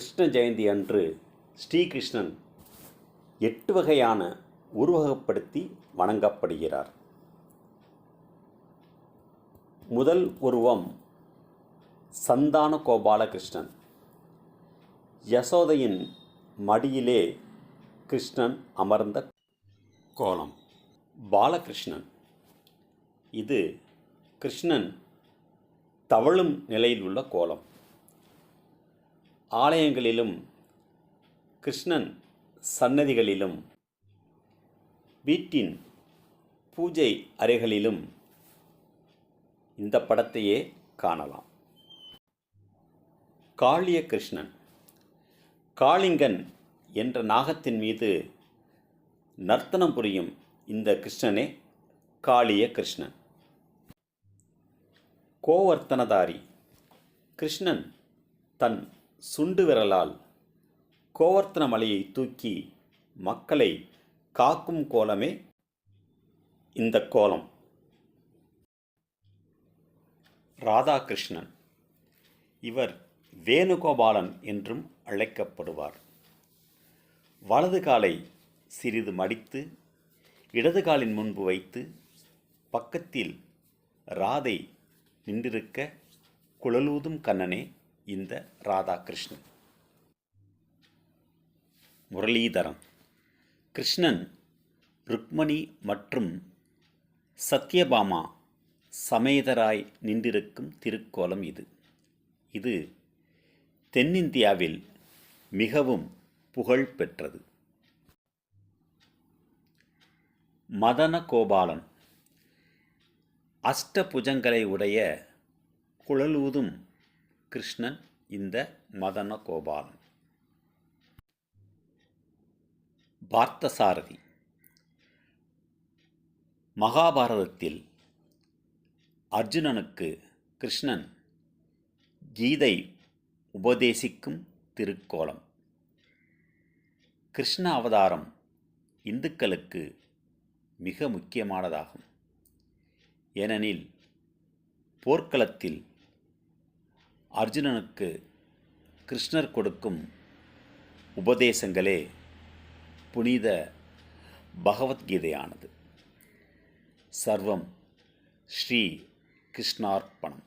கிருஷ்ண ஜெயந்தி அன்று ஸ்ரீகிருஷ்ணன் எட்டு வகையான உருவகப்படுத்தி வணங்கப்படுகிறார். முதல் உருவம் சந்தான கோபாலகிருஷ்ணன். யசோதையின் மடியிலே கிருஷ்ணன் அமர்ந்த கோலம். பாலகிருஷ்ணன். இது கிருஷ்ணன் தவழும் நிலையில் உள்ள கோலம். ஆலயங்களிலும் கிருஷ்ணன் சன்னதிகளிலும் வீட்டின் பூஜை அறைகளிலும் இந்த படத்தையே காணலாம். காளிய கிருஷ்ணன் காளிங்கன் என்ற நாகத்தின் மீது நர்த்தனம் புரியும் இந்த கிருஷ்ணனே காளிய கிருஷ்ணன். கோவர்த்தனதாரி கிருஷ்ணன் தன் சுண்டு விரலால் கோவர்த்தன மலையை தூக்கி மக்களை காக்கும் கோலமே இந்த கோலம். ராதாகிருஷ்ணன். இவர் வேணுகோபாலன் என்றும் அழைக்கப்படுவார். வலது காலை சிறிது மடித்து இடது காலின் முன்பு வைத்து பக்கத்தில் ராதை நின்றிருக்க குழலூதும் கண்ணனே இந்த ராதாகிருஷ்ணன். முரளீதரம் கிருஷ்ணன் ருக்மணி மற்றும் சத்யபாமா சமேதராய் நின்றிருக்கும் திருக்கோலம் இது. இது தென்னிந்தியாவில் மிகவும் புகழ் பெற்றது. மதன கோபாலன் அஷ்டபுஜங்களை உடைய குழலூதும் கிருஷ்ணன் இந்த மதன கோபாலன் பார்த்தசாரதி. மகாபாரதத்தில் அர்ஜுனனுக்கு கிருஷ்ணன் கீதை உபதேசிக்கும் திருக்கோலம். கிருஷ்ண அவதாரம் இந்துக்களுக்கு மிக முக்கியமானதாகும். ஏனெனில் போர்க்களத்தில் அர்ஜுனனுக்கு கிருஷ்ணர் கொடுக்கும் உபதேசங்களே புனித பகவத்கீதையானது. சர்வம் ஸ்ரீ கிருஷ்ணார்ப்பணம்.